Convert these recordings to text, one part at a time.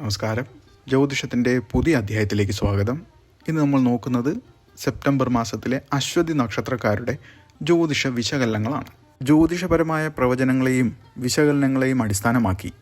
നമസ്കാരം. ജ്യോതിഷത്തിന്റെ പുതിയ അധ്യായത്തിലേക്ക് സ്വാഗതം. ഇന്ന് നമ്മൾ നോക്കുന്നത് സെപ്റ്റംബർ മാസത്തിലെ അശ്വതി നക്ഷത്രക്കാരുടെ ജ്യോതിഷ വിശകലനങ്ങളാണ്. ജ്യോതിഷപരമായ പ്രവചനങ്ങളെയും വിശകലനങ്ങളെയും അടിസ്ഥാനമാക്കി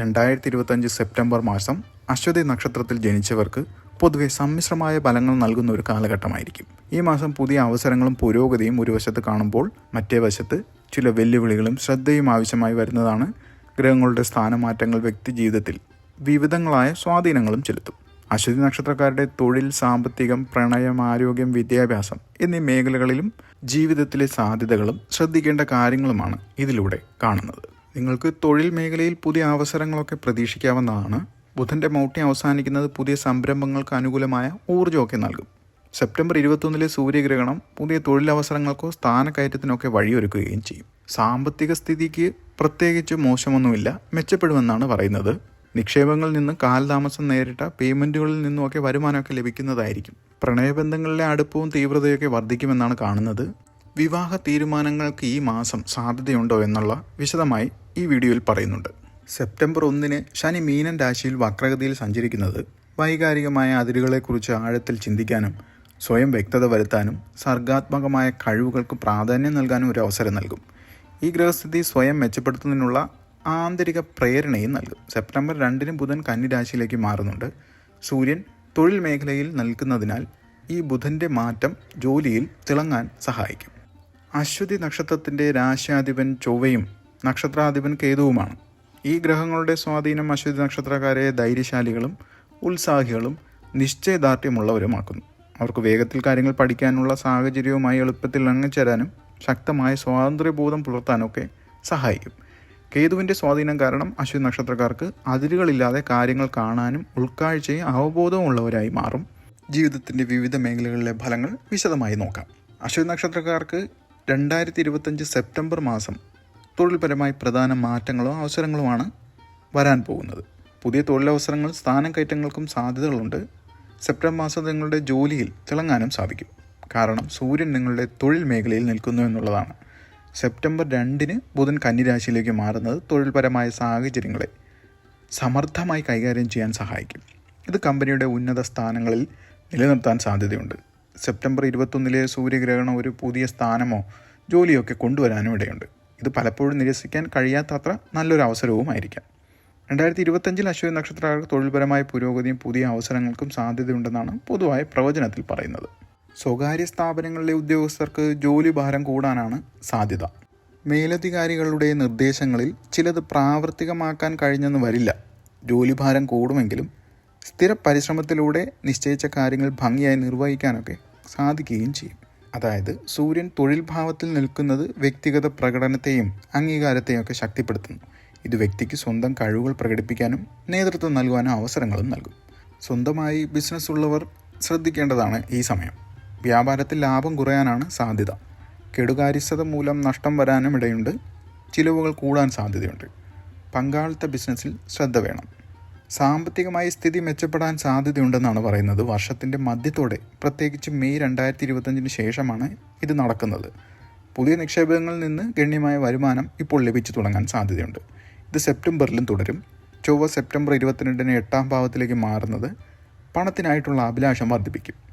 രണ്ടായിരത്തി ഇരുപത്തഞ്ച് സെപ്റ്റംബർ മാസം അശ്വതി നക്ഷത്രത്തിൽ ജനിച്ചവർക്ക് പൊതുവെ സമ്മിശ്രമായ ഫലങ്ങൾ നൽകുന്ന ഒരു കാലഘട്ടമായിരിക്കും. ഈ മാസം പുതിയ അവസരങ്ങളും പുരോഗതിയും ഒരു വശത്ത് കാണുമ്പോൾ മറ്റേ വശത്ത് ചില വെല്ലുവിളികളും ശ്രദ്ധയും ആവശ്യമായി വരുന്നതാണ് ഗ്രഹങ്ങളുടെ സ്ഥാനമാറ്റങ്ങൾ വ്യക്തി ജീവിതത്തിൽ വിവിധങ്ങളായ സ്വാധീനങ്ങളും ചെലുത്തും. അശ്വതി നക്ഷത്രക്കാരുടെ തൊഴിൽ സാമ്പത്തികം പ്രണയം ആരോഗ്യം വിദ്യാഭ്യാസം എന്നീ മേഖലകളിലും ജീവിതത്തിലെ സാധ്യതകളും ശ്രദ്ധിക്കേണ്ട കാര്യങ്ങളുമാണ് ഇതിലൂടെ കാണുന്നത്. നിങ്ങൾക്ക് തൊഴിൽ മേഖലയിൽ പുതിയ അവസരങ്ങളൊക്കെ പ്രതീക്ഷിക്കാവുന്നതാണ്. ബുധന്റെ മൗട്ടി അവസാനിക്കുന്നത് പുതിയ സംരംഭങ്ങൾക്ക് അനുകൂലമായ ഊർജമൊക്കെ നൽകും. സെപ്റ്റംബർ ഇരുപത്തൊന്നിലെ സൂര്യഗ്രഹണം പുതിയ തൊഴിലവസരങ്ങൾക്കോ സ്ഥാനക്കയറ്റത്തിനൊക്കെ വഴിയൊരുക്കുകയും ചെയ്യും. സാമ്പത്തിക സ്ഥിതിക്ക് പ്രത്യേകിച്ച് മോശമൊന്നുമില്ല മെച്ചപ്പെടുമെന്നാണ് പറയുന്നത്. നിക്ഷേപങ്ങളിൽ നിന്നും കാലതാമസം നേരിട്ട പേയ്മെന്റുകളിൽ നിന്നുമൊക്കെ വരുമാനമൊക്കെ ലഭിക്കുന്നതായിരിക്കും. പ്രണയബന്ധങ്ങളിലെ അടുപ്പവും തീവ്രതയൊക്കെ വർദ്ധിക്കുമെന്നാണ് കാണുന്നത്. വിവാഹ തീരുമാനങ്ങൾക്ക് ഈ മാസം സാധ്യതയുണ്ടോ എന്നുള്ള വിശദമായി ഈ വീഡിയോയിൽ പറയുന്നുണ്ട്. സെപ്റ്റംബർ ഒന്നിന് ശനി മീനൻ രാശിയിൽ വക്രഗതിയിൽ സഞ്ചരിക്കുന്നത് വൈകാരികമായ അതിരുകളെക്കുറിച്ച് ആഴത്തിൽ ചിന്തിക്കാനും സ്വയം വ്യക്തത വരുത്താനും സർഗാത്മകമായ കഴിവുകൾക്ക് പ്രാധാന്യം നൽകാനും ഒരു അവസരം നൽകും. ഈ ഗ്രഹസ്ഥിതി സ്വയം മെച്ചപ്പെടുത്തുന്നതിനുള്ള ആന്തരിക പ്രേരണയും നൽകും. സെപ്റ്റംബർ രണ്ടിന് ബുധൻ കന്നിരാശിയിലേക്ക് മാറുന്നുണ്ട്. സൂര്യൻ തൊഴിൽ മേഖലയിൽ നൽകുന്നതിനാൽ ഈ ബുധന്റെ മാറ്റം ജോലിയിൽ തിളങ്ങാൻ സഹായിക്കും. അശ്വതി നക്ഷത്രത്തിന്റെ രാശ്യാധിപൻ ചൊവ്വയും നക്ഷത്രാധിപൻ കേതുവുമാണ്. ഈ ഗ്രഹങ്ങളുടെ സ്വാധീനം അശ്വതി നക്ഷത്രക്കാരെ ധൈര്യശാലികളും ഉത്സാഹികളും നിശ്ചയദാർഢ്യമുള്ളവരുമാക്കുന്നു. അവർക്ക് വേഗത്തിൽ കാര്യങ്ങൾ പഠിക്കാനുള്ള സാഹചര്യവുമായി എളുപ്പത്തിൽ ഇണങ്ങിച്ചേരാനും ശക്തമായ സ്വാതന്ത്ര്യബോധം പുലർത്താനൊക്കെ സഹായിക്കും. കേതുവിന്റെ സ്വാധീനം കാരണം അശ്വതി നക്ഷത്രക്കാർക്ക് അതിരുകളില്ലാതെ കാര്യങ്ങൾ കാണാനും ഉൾക്കാഴ്ചയും അവബോധവും ഉള്ളവരായി മാറും. ജീവിതത്തിന്റെ വിവിധ മേഖലകളിലെ ഫലങ്ങൾ വിശദമായി നോക്കാം. അശ്വതി നക്ഷത്രക്കാർക്ക് രണ്ടായിരത്തി ഇരുപത്തഞ്ച് സെപ്റ്റംബർ മാസം തൊഴിൽപരമായി പ്രധാന മാറ്റങ്ങളും അവസരങ്ങളുമാണ് വരാൻ പോകുന്നത്. പുതിയ തൊഴിലവസരങ്ങൾ സ്ഥാനം കയറ്റങ്ങൾക്കും സാധ്യതകളുണ്ട്. സെപ്റ്റംബർ മാസം നിങ്ങളുടെ ജോലിയിൽ തിളങ്ങാനും സാധിക്കും. കാരണം സൂര്യൻ നിങ്ങളുടെ തൊഴിൽ മേഖലയിൽ നിൽക്കുന്നു എന്നുള്ളതാണ്. സെപ്റ്റംബർ രണ്ടിന് ബുധൻ കന്നിരാശിയിലേക്ക് മാറുന്നത് തൊഴിൽപരമായ സാഹചര്യങ്ങളെ സമർത്ഥമായി കൈകാര്യം ചെയ്യാൻ സഹായിക്കും. ഇത് കമ്പനിയുടെ ഉന്നത സ്ഥാനങ്ങളിൽ നിലനിർത്താൻ സാധ്യതയുണ്ട്. സെപ്റ്റംബർ ഇരുപത്തൊന്നിലെ സൂര്യഗ്രഹണം ഒരു പുതിയ സ്ഥാനമോ ജോലിയോ ഒക്കെ കൊണ്ടുവരാനും ഇടയുണ്ട്. ഇത് പലപ്പോഴും നിരസിക്കാൻ കഴിയാത്തത്ര നല്ലൊരു അവസരവുമായിരിക്കാം. രണ്ടായിരത്തി ഇരുപത്തഞ്ചിൽ അശ്വതി നക്ഷത്രക്കാർക്ക് തൊഴിൽപരമായ പുരോഗതിയും പുതിയ അവസരങ്ങൾക്കും സാധ്യതയുണ്ടെന്നാണ് പൊതുവായ പ്രവചനത്തിൽ പറയുന്നത്. സ്വകാര്യ സ്ഥാപനങ്ങളിലെ ഉദ്യോഗസ്ഥർക്ക് ജോലി ഭാരം കൂടാനാണ് സാധ്യത. മേലധികാരികളുടെ നിർദ്ദേശങ്ങളിൽ ചിലത് പ്രാവർത്തികമാക്കാൻ കഴിഞ്ഞെന്ന് വരില്ല. ജോലിഭാരം കൂടുമെങ്കിലും സ്ഥിര പരിശ്രമത്തിലൂടെ നിശ്ചയിച്ച കാര്യങ്ങൾ ഭംഗിയായി നിർവഹിക്കാനൊക്കെ സാധിക്കുകയും ചെയ്യും. അതായത് സൂര്യൻ തൊഴിൽ ഭാവത്തിൽ നിൽക്കുന്നത് വ്യക്തിഗത പ്രകടനത്തെയും അംഗീകാരത്തെയും ഒക്കെ ശക്തിപ്പെടുത്തുന്നു. ഇത് വ്യക്തിക്ക് സ്വന്തം കഴിവുകൾ പ്രകടിപ്പിക്കാനും നേതൃത്വം നൽകുവാനും അവസരങ്ങളും നൽകും. സ്വന്തമായി ബിസിനസ് ഉള്ളവർ ശ്രദ്ധിക്കേണ്ടതാണ് ഈ സമയം. വ്യാപാരത്തിൽ ലാഭം കുറയാനാണ് സാധ്യത. കെടുകാര്യസ്ഥത മൂലം നഷ്ടം വരാനും ഇടയുണ്ട്. ചിലവുകൾ കൂടാൻ സാധ്യതയുണ്ട്. പങ്കാളിത്ത ബിസിനസ്സിൽ ശ്രദ്ധ വേണം. സാമ്പത്തികമായി സ്ഥിതി മെച്ചപ്പെടാൻ സാധ്യതയുണ്ടെന്നാണ് പറയുന്നത്. വർഷത്തിന്റെ മധ്യത്തോടെ പ്രത്യേകിച്ച് മെയ് രണ്ടായിരത്തി ഇരുപത്തഞ്ചിന് ശേഷമാണ് ഇത് നടക്കുന്നത്. പുതിയ നിക്ഷേപങ്ങളിൽ നിന്ന് ഗണ്യമായ വരുമാനം ഇപ്പോൾ ലഭിച്ചു തുടങ്ങാൻ സാധ്യതയുണ്ട്. ഇത് സെപ്റ്റംബറിലും തുടരും. ചൊവ്വ സെപ്റ്റംബർ ഇരുപത്തിരണ്ടിന് എട്ടാം ഭാവത്തിലേക്ക് മാറുന്നത് പണത്തിനായിട്ടുള്ള അഭിലാഷം വർദ്ധിപ്പിക്കും.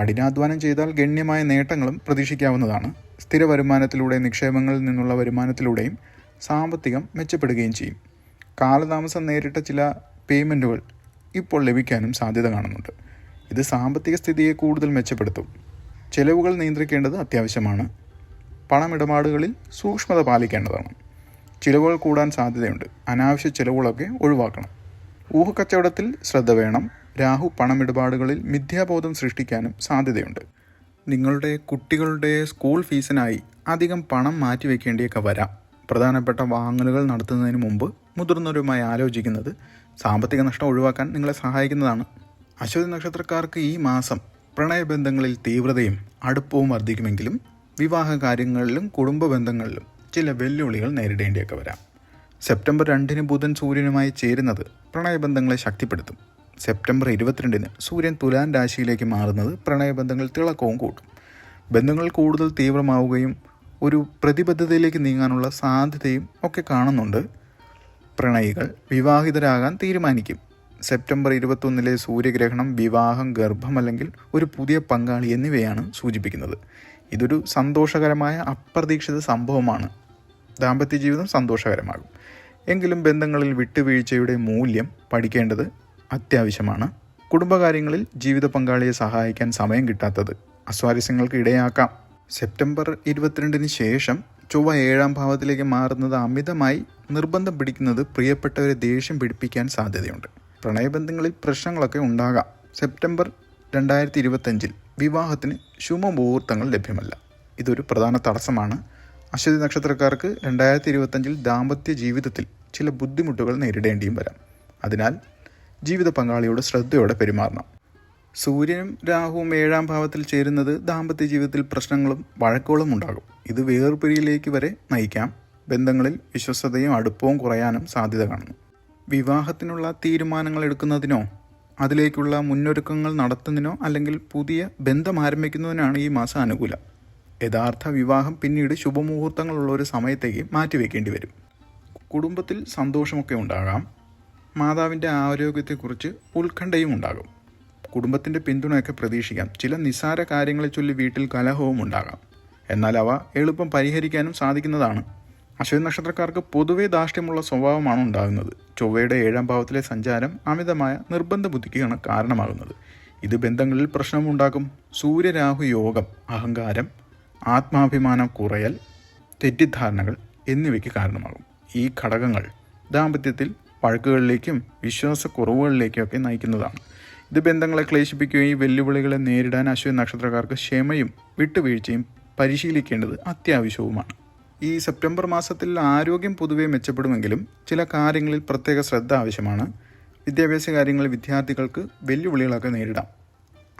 കഠിനാധ്വാനം ചെയ്താൽ ഗണ്യമായ നേട്ടങ്ങളും പ്രതീക്ഷിക്കാവുന്നതാണ്. സ്ഥിര വരുമാനത്തിലൂടെ നിക്ഷേപങ്ങളിൽ നിന്നുള്ള വരുമാനത്തിലൂടെയും സാമ്പത്തികം മെച്ചപ്പെടുകയും ചെയ്യും. കാലതാമസം നേരിട്ട ചില പേയ്മെന്റുകൾ ഇപ്പോൾ ലഭിക്കാനും സാധ്യത കാണുന്നുണ്ട്. ഇത് സാമ്പത്തിക സ്ഥിതിയെ കൂടുതൽ മെച്ചപ്പെടുത്തും. ചെലവുകൾ നിയന്ത്രിക്കേണ്ടത് അത്യാവശ്യമാണ്. പണമിടപാടുകളിൽ സൂക്ഷ്മത പാലിക്കേണ്ടതാണ്. ചിലവുകൾ കൂടാൻ സാധ്യതയുണ്ട്. അനാവശ്യ ചിലവുകളൊക്കെ ഒഴിവാക്കണം. ഊഹക്കച്ചവടത്തിൽ ശ്രദ്ധ വേണം. രാഹു പണമിടപാടുകളിൽ മിഥ്യാബോധം സൃഷ്ടിക്കാനും സാധ്യതയുണ്ട്. നിങ്ങളുടെ കുട്ടികളുടെ സ്കൂൾ ഫീസിനായി അധികം പണം മാറ്റിവെക്കേണ്ടിയൊക്കെ വരാം. പ്രധാനപ്പെട്ട വാങ്ങലുകൾ നടത്തുന്നതിന് മുമ്പ് മുതിർന്നവരുമായി ആലോചിക്കുന്നത് സാമ്പത്തിക നഷ്ടം ഒഴിവാക്കാൻ നിങ്ങളെ സഹായിക്കുന്നതാണ്. അശ്വതി നക്ഷത്രക്കാർക്ക് ഈ മാസം പ്രണയബന്ധങ്ങളിൽ തീവ്രതയും അടുപ്പവും വർദ്ധിക്കുമെങ്കിലും വിവാഹ കാര്യങ്ങളിലും കുടുംബ ബന്ധങ്ങളിലും ചില വെല്ലുവിളികൾ നേരിടേണ്ടിയൊക്കെ വരാം. സെപ്റ്റംബർ രണ്ടിന് ബുധൻ സൂര്യനുമായി ചേരുന്നത് പ്രണയബന്ധങ്ങളെ ശക്തിപ്പെടുത്തും. സെപ്റ്റംബർ ഇരുപത്തിരണ്ടിന് സൂര്യൻ തുലാൻ രാശിയിലേക്ക് മാറുന്നത് പ്രണയബന്ധങ്ങൾ തിളക്കവും കൂട്ടും. ബന്ധങ്ങൾ കൂടുതൽ തീവ്രമാവുകയും ഒരു പ്രതിബദ്ധതയിലേക്ക് നീങ്ങാനുള്ള സാധ്യതയും ഒക്കെ കാണുന്നുണ്ട്. പ്രണയികൾ വിവാഹിതരാകാൻ തീരുമാനിക്കും. സെപ്റ്റംബർ ഇരുപത്തൊന്നിലെ സൂര്യഗ്രഹണം വിവാഹം ഗർഭം അല്ലെങ്കിൽ ഒരു പുതിയ പങ്കാളി എന്നിവയാണ് സൂചിപ്പിക്കുന്നത്. ഇതൊരു സന്തോഷകരമായ അപ്രതീക്ഷിത സംഭവമാണ്. ദാമ്പത്യ ജീവിതം സന്തോഷകരമാകും. എങ്കിലും ബന്ധങ്ങളിൽ വിട്ടുവീഴ്ചയുടെ മൂല്യം പഠിക്കേണ്ടത് അത്യാവശ്യമാണ്. കുടുംബകാര്യങ്ങളിൽ ജീവിത പങ്കാളിയെ സഹായിക്കാൻ സമയം കിട്ടാത്തത് അസ്വാരസ്യങ്ങൾക്ക് ഇടയാക്കാം. സെപ്റ്റംബർ ഇരുപത്തിരണ്ടിന് ശേഷം ചൊവ്വ ഏഴാം ഭാവത്തിലേക്ക് മാറുന്നത് അമിതമായി നിർബന്ധം പിടിക്കുന്നത് പ്രിയപ്പെട്ടവരെ ദേഷ്യം പിടിപ്പിക്കാൻ സാധ്യതയുണ്ട്. പ്രണയബന്ധങ്ങളിൽ പ്രശ്നങ്ങളൊക്കെ ഉണ്ടാകാം. സെപ്റ്റംബർ രണ്ടായിരത്തി ഇരുപത്തഞ്ചിൽ വിവാഹത്തിന് ശുഭമുഹൂർത്തങ്ങൾ ലഭ്യമല്ല. ഇതൊരു പ്രധാന തടസ്സമാണ്. അശ്വതി നക്ഷത്രക്കാർക്ക് രണ്ടായിരത്തി ഇരുപത്തഞ്ചിൽ ദാമ്പത്യ ജീവിതത്തിൽ ചില ബുദ്ധിമുട്ടുകൾ നേരിടേണ്ടിയും വരാം. അതിനാൽ ജീവിത പങ്കാളിയോട് ശ്രദ്ധയോടെ പെരുമാറണം. സൂര്യനും രാഹുവും ഏഴാം ഭാവത്തിൽ ചേരുന്നത് ദാമ്പത്യ ജീവിതത്തിൽ പ്രശ്നങ്ങളും വഴക്കുകളും ഉണ്ടാകും. ഇത് വേർപിരിയിലേക്ക് വരെ നയിക്കാം. ബന്ധങ്ങളിൽ വിശ്വസതയും അടുപ്പവും കുറയാനും സാധ്യത കാണുന്നു. വിവാഹത്തിനുള്ള തീരുമാനങ്ങൾ എടുക്കുന്നതിനോ അതിലേക്കുള്ള മുന്നൊരുക്കങ്ങൾ നടത്തുന്നതിനോ അല്ലെങ്കിൽ പുതിയ ബന്ധം ആരംഭിക്കുന്നതിനാണ് ഈ മാസം അനുകൂലം. യഥാർത്ഥ വിവാഹം പിന്നീട് ശുഭമുഹൂർത്തങ്ങളുള്ള ഒരു സമയത്തേക്ക് മാറ്റിവെക്കേണ്ടി വരും. കുടുംബത്തിൽ സന്തോഷമൊക്കെ ഉണ്ടാകാം. മാതാവിന്റെ ആരോഗ്യത്തെക്കുറിച്ച് ഉത്കണ്ഠയും ഉണ്ടാകും. കുടുംബത്തിന്റെ പിന്തുണയൊക്കെ പ്രതീക്ഷിക്കാം. ചില നിസ്സാര കാര്യങ്ങളെ ചൊല്ലി വീട്ടിൽ കലഹവും ഉണ്ടാകാം. എന്നാൽ അവ എളുപ്പം പരിഹരിക്കാനും സാധിക്കുന്നതാണ്. അശ്വതി നക്ഷത്രക്കാർക്ക് പൊതുവേ ധാർഷ്ട്യമുള്ള സ്വഭാവമാണ് ഉണ്ടാകുന്നത്. ചൊവ്വയുടെ ഏഴാം ഭാവത്തിലെ സഞ്ചാരം അമിതമായ നിർബന്ധ ബുദ്ധിക്കാണ് കാരണമാകുന്നത്. ഇത് ബന്ധങ്ങളിൽ പ്രശ്നമുണ്ടാക്കും സൂര്യരാഹു യോഗം അഹങ്കാരം ആത്മാഭിമാനം കുറയൽ തെറ്റിദ്ധാരണകൾ എന്നിവയ്ക്ക് കാരണമാകും. ഈ ഘടകങ്ങൾ ദാമ്പത്യത്തിൽ വഴക്കുകളിലേക്കും വിശ്വാസക്കുറവുകളിലേക്കൊക്കെ നയിക്കുന്നതാണ്. ഇത് ബന്ധങ്ങളെ ക്ലേശിപ്പിക്കുകയും ഈ വെല്ലുവിളികളെ നേരിടാൻ അശ്വതി നക്ഷത്രക്കാർക്ക് ക്ഷമയും വിട്ടുവീഴ്ചയും പരിശീലിക്കേണ്ടത് അത്യാവശ്യവുമാണ്. ഈ സെപ്റ്റംബർ മാസത്തിൽ ആരോഗ്യം പൊതുവെ മെച്ചപ്പെടുമെങ്കിലും ചില കാര്യങ്ങളിൽ പ്രത്യേക ശ്രദ്ധ ആവശ്യമാണ്. വിദ്യാഭ്യാസ കാര്യങ്ങളിൽ വിദ്യാർത്ഥികൾക്ക് വെല്ലുവിളികളൊക്കെ നേരിടാം.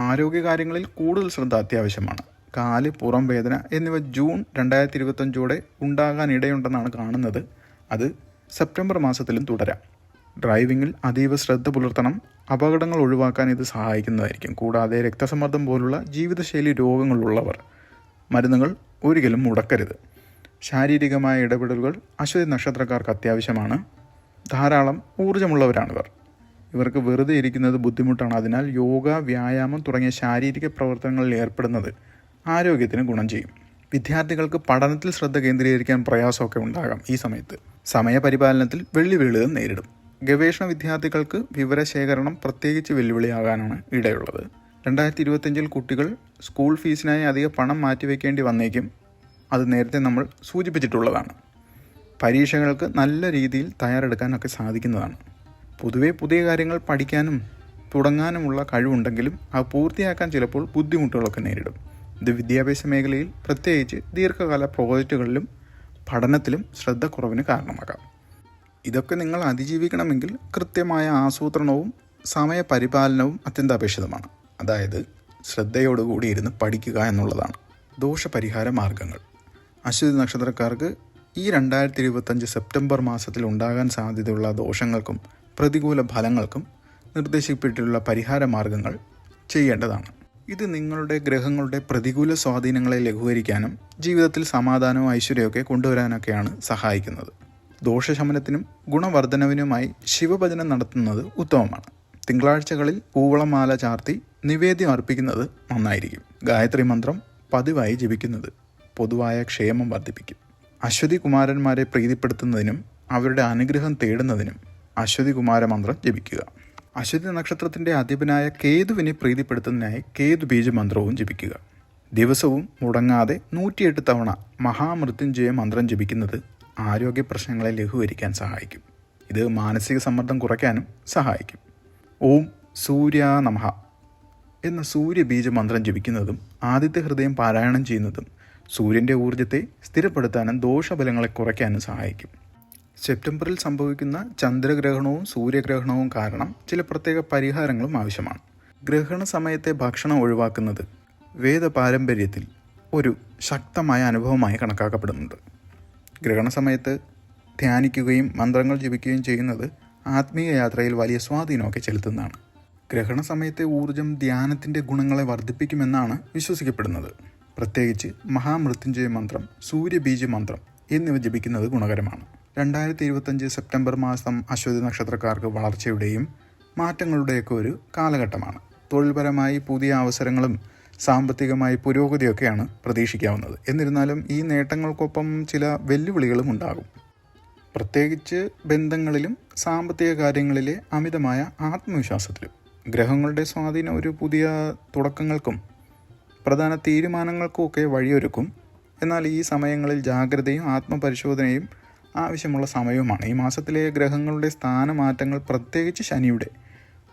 ആരോഗ്യ കാര്യങ്ങളിൽ കൂടുതൽ ശ്രദ്ധ അത്യാവശ്യമാണ്. കാൽ പുറം വേദന എന്നിവ ജൂൺ രണ്ടായിരത്തി ഇരുപത്തഞ്ചോടെ ഉണ്ടാകാനിടയുണ്ടെന്നാണ് കാണുന്നത്. അത് സെപ്റ്റംബർ മാസത്തിലും തുടരാം. ഡ്രൈവിങ്ങിൽ അതീവ ശ്രദ്ധ പുലർത്തണം. അപകടങ്ങൾ ഒഴിവാക്കാൻ ഇത് സഹായിക്കുന്നതായിരിക്കും. കൂടാതെ രക്തസമ്മർദ്ദം പോലുള്ള ജീവിതശൈലി രോഗങ്ങളുള്ളവർ മരുന്നുകൾ ഒരിക്കലും മുടക്കരുത്. ശാരീരികമായ ഇടപെടലുകൾ അശ്വതി നക്ഷത്രക്കാർക്ക് അത്യാവശ്യമാണ്. ധാരാളം ഊർജമുള്ളവരാണിവർ. ഇവർക്ക് വെറുതെ ഇരിക്കുന്നത് ബുദ്ധിമുട്ടാണ്. അതിനാൽ യോഗ വ്യായാമം തുടങ്ങിയ ശാരീരിക പ്രവർത്തനങ്ങളിൽ ഏർപ്പെടുന്നത് ആരോഗ്യത്തിന് ഗുണം ചെയ്യും. വിദ്യാർത്ഥികൾക്ക് പഠനത്തിൽ ശ്രദ്ധ കേന്ദ്രീകരിക്കാൻ പ്രയാസമൊക്കെ ഉണ്ടാകാം ഈ സമയത്ത്. സമയപരിപാലനത്തിൽ വെള്ളിവീളുകൾ നേരിടും. ഗവേഷണ വിദ്യാർത്ഥികൾക്ക് വിവരശേഖരണം പ്രത്യേകിച്ച് വെല്ലുവിളിയാകാനാണ് ഇടയുള്ളത്. രണ്ടായിരത്തി ഇരുപത്തഞ്ചിൽ കുട്ടികൾ സ്കൂൾ ഫീസിനായി അധിക പണം മാറ്റിവെക്കേണ്ടി വന്നേക്കും. അത് നേരത്തെ നമ്മൾ സൂചിപ്പിച്ചിട്ടുള്ളതാണ്. പരീക്ഷകൾക്ക് നല്ല രീതിയിൽ തയ്യാറെടുക്കാനൊക്കെ സാധിക്കുന്നതാണ്. പൊതുവെ പുതിയ കാര്യങ്ങൾ പഠിക്കാനും തുടങ്ങാനുമുള്ള കഴിവുണ്ടെങ്കിലും അത് പൂർത്തിയാക്കാൻ ചിലപ്പോൾ ബുദ്ധിമുട്ടുകളൊക്കെ നേരിടും. ഇത് വിദ്യാഭ്യാസ മേഖലയിൽ പ്രത്യേകിച്ച് ദീർഘകാല പ്രോജക്റ്റുകളിലും പഠനത്തിലും ശ്രദ്ധക്കുറവിന് കാരണമാകാം. ഇതൊക്കെ നിങ്ങൾ അതിജീവിക്കണമെങ്കിൽ കൃത്യമായ ആസൂത്രണവും സമയപരിപാലനവും അത്യന്താപേക്ഷിതമാണ്. അതായത് ശ്രദ്ധയോടുകൂടി ഇരുന്ന് പഠിക്കുക എന്നുള്ളതാണ്. ദോഷപരിഹാര മാർഗങ്ങൾ. അശ്വതി നക്ഷത്രക്കാർക്ക് ഈ രണ്ടായിരത്തി ഇരുപത്തഞ്ച് സെപ്റ്റംബർ മാസത്തിൽ ഉണ്ടാകാൻ സാധ്യതയുള്ള ദോഷങ്ങൾക്കും പ്രതികൂല ഫലങ്ങൾക്കും നിർദ്ദേശിക്കപ്പെട്ടിട്ടുള്ള പരിഹാര മാർഗങ്ങൾ ചെയ്യേണ്ടതാണ്. ഇത് നിങ്ങളുടെ ഗ്രഹങ്ങളുടെ പ്രതികൂല സ്വാധീനങ്ങളെ ലഘൂകരിക്കാനും ജീവിതത്തിൽ സമാധാനവും ഐശ്വര്യമൊക്കെ കൊണ്ടുവരാനൊക്കെയാണ് സഹായിക്കുന്നത്. ദോഷശമനത്തിനും ഗുണവർദ്ധനവിനുമായി ശിവഭജനം നടത്തുന്നത് ഉത്തമമാണ്. തിങ്കളാഴ്ചകളിൽ പൂവളമാല ചാർത്തി നിവേദ്യം അർപ്പിക്കുന്നത് നന്നായിരിക്കും. ഗായത്രി മന്ത്രം പതിവായി ജപിക്കുന്നത് പൊതുവായ ക്ഷേമം വർദ്ധിപ്പിക്കും. അശ്വതി കുമാരന്മാരെ പ്രീതിപ്പെടുത്തുന്നതിനും അവരുടെ അനുഗ്രഹം തേടുന്നതിനും അശ്വതി കുമാര മന്ത്രം ജപിക്കുക. അശ്വതി നക്ഷത്രത്തിന്റെ അധിപനായ കേതുവിനെ പ്രീതിപ്പെടുത്തുന്നതിനായി കേതു ബീജ മന്ത്രവും ജപിക്കുക. ദിവസവും മുടങ്ങാതെ നൂറ്റിയെട്ട് തവണ മഹാമൃത്യുഞ്ജയ മന്ത്രം ജപിക്കുന്നത് ആരോഗ്യ പ്രശ്നങ്ങളെ ലഘൂകരിക്കാൻ സഹായിക്കും. ഇത് മാനസിക സമ്മർദ്ദം കുറയ്ക്കാനും സഹായിക്കും. ഓം സൂര്യ നമഹ എന്ന സൂര്യബീജ മന്ത്രം ജപിക്കുന്നതും ആദിത്യ ഹൃദയം പാരായണം ചെയ്യുന്നതും സൂര്യന്റെ ഊർജത്തെ സ്ഥിരപ്പെടുത്താനും ദോഷഫലങ്ങളെ കുറയ്ക്കാനും സഹായിക്കും. സെപ്റ്റംബറിൽ സംഭവിക്കുന്ന ചന്ദ്രഗ്രഹണവും സൂര്യഗ്രഹണവും കാരണം ചില പ്രത്യേക പരിഹാരങ്ങളും ആവശ്യമാണ്. ഗ്രഹണ സമയത്തെ ഭക്ഷണം ഒഴിവാക്കുന്നത് വേദ പാരമ്പര്യത്തിൽ ഒരു ശക്തമായ അനുഭവമായി കണക്കാക്കപ്പെടുന്നുണ്ട്. ഗ്രഹണ സമയത്ത് ധ്യാനിക്കുകയും മന്ത്രങ്ങൾ ജപിക്കുകയും ചെയ്യുന്നത് ആത്മീയ യാത്രയിൽ വലിയ സ്വാധീനമൊക്കെ ചെലുത്തുന്നതാണ്. ഗ്രഹണ സമയത്തെ ഊർജം ധ്യാനത്തിന്റെ ഗുണങ്ങളെ വർദ്ധിപ്പിക്കുമെന്നാണ് വിശ്വസിക്കപ്പെടുന്നത്. പ്രത്യേകിച്ച് മഹാമൃത്യുഞ്ജയ മന്ത്രം സൂര്യബീജ മന്ത്രം എന്നിവ ജപിക്കുന്നത് ഗുണകരമാണ്. രണ്ടായിരത്തി ഇരുപത്തഞ്ച് സെപ്റ്റംബർ മാസം അശ്വതി നക്ഷത്രക്കാർക്ക് വളർച്ചയുടെയും മാറ്റങ്ങളുടെയൊക്കെ ഒരു കാലഘട്ടമാണ്. തൊഴിൽപരമായി പുതിയ അവസരങ്ങളും സാമ്പത്തികമായി പുരോഗതിയൊക്കെയാണ് പ്രതീക്ഷിക്കാവുന്നത്. എന്നിരുന്നാലും ഈ നേട്ടങ്ങൾക്കൊപ്പം ചില വെല്ലുവിളികളും ഉണ്ടാകും. പ്രത്യേകിച്ച് ബന്ധങ്ങളിലും സാമ്പത്തിക കാര്യങ്ങളിലെ അമിതമായ ആത്മവിശ്വാസത്തിലും. ഗ്രഹങ്ങളുടെ സ്വാധീനം ഒരു പുതിയ തുടക്കങ്ങൾക്കും പ്രധാന തീരുമാനങ്ങൾക്കുമൊക്കെ വഴിയൊരുക്കും. എന്നാൽ ഈ സമയങ്ങളിൽ ജാഗ്രതയും ആത്മപരിശോധനയും ആവശ്യമുള്ള സമയവുമാണ്. ഈ മാസത്തിലെ ഗ്രഹങ്ങളുടെ സ്ഥാനമാറ്റങ്ങൾ പ്രത്യേകിച്ച് ശനിയുടെ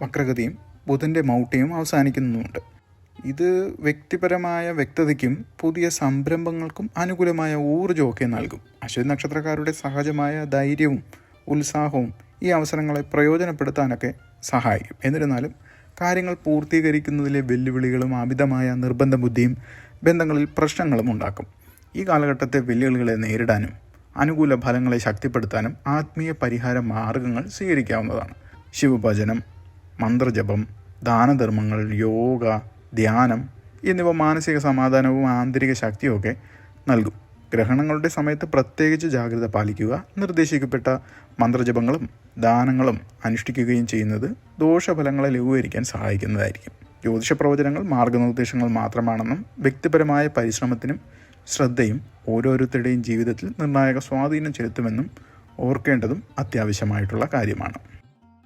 വക്രഗതിയും ബുധന്റെ മൗട്ടിയും അവസാനിക്കുന്നുമുണ്ട്. ഇത് വ്യക്തിപരമായ വ്യക്തതയ്ക്കും പുതിയ സംരംഭങ്ങൾക്കും അനുകൂലമായ ഊർജമൊക്കെ നൽകും. അശ്വതി നക്ഷത്രക്കാരുടെ സഹജമായ ധൈര്യവും ഉത്സാഹവും ഈ അവസരങ്ങളെ പ്രയോജനപ്പെടുത്താനൊക്കെ സഹായിക്കും. എന്നിരുന്നാലും കാര്യങ്ങൾ പൂർത്തീകരിക്കുന്നതിലെ വെല്ലുവിളികളും അമിതമായ നിർബന്ധ ബുദ്ധിയും ബന്ധങ്ങളിൽ പ്രശ്നങ്ങളും ഉണ്ടാക്കും. ഈ കാലഘട്ടത്തെ വെല്ലുവിളികളെ നേരിടാനും അനുകൂല ഫലങ്ങളെ ശക്തിപ്പെടുത്താനും ആത്മീയ പരിഹാര മാർഗങ്ങൾ സ്വീകരിക്കാവുന്നതാണ്. ശിവഭജനം മന്ത്രജപം ദാനധർമ്മങ്ങൾ യോഗ ധ്യാനം എന്നിവ മാനസിക സമാധാനവും ആന്തരിക ശക്തിയും ഒക്കെ നൽകും. ഗ്രഹണങ്ങളുടെ സമയത്ത് പ്രത്യേകിച്ച് ജാഗ്രത പാലിക്കുക നിർദ്ദേശിക്കപ്പെട്ട മന്ത്രജപങ്ങളും ദാനങ്ങളും അനുഷ്ഠിക്കുകയും ചെയ്യുന്നത് ദോഷഫലങ്ങളെ ലഘൂകരിക്കാൻ സഹായിക്കുന്നതായിരിക്കും. ജ്യോതിഷ പ്രവചനങ്ങൾ മാർഗനിർദ്ദേശങ്ങൾ മാത്രമാണെന്നും വ്യക്തിപരമായ പരിശ്രമത്തിനും ശ്രദ്ധയും ഓരോരുത്തരുടെയും ജീവിതത്തിൽ നിർണായക സ്വാധീനം ചെലുത്തുമെന്നും ഓർക്കേണ്ടതും അത്യാവശ്യമായിട്ടുള്ള കാര്യമാണ്.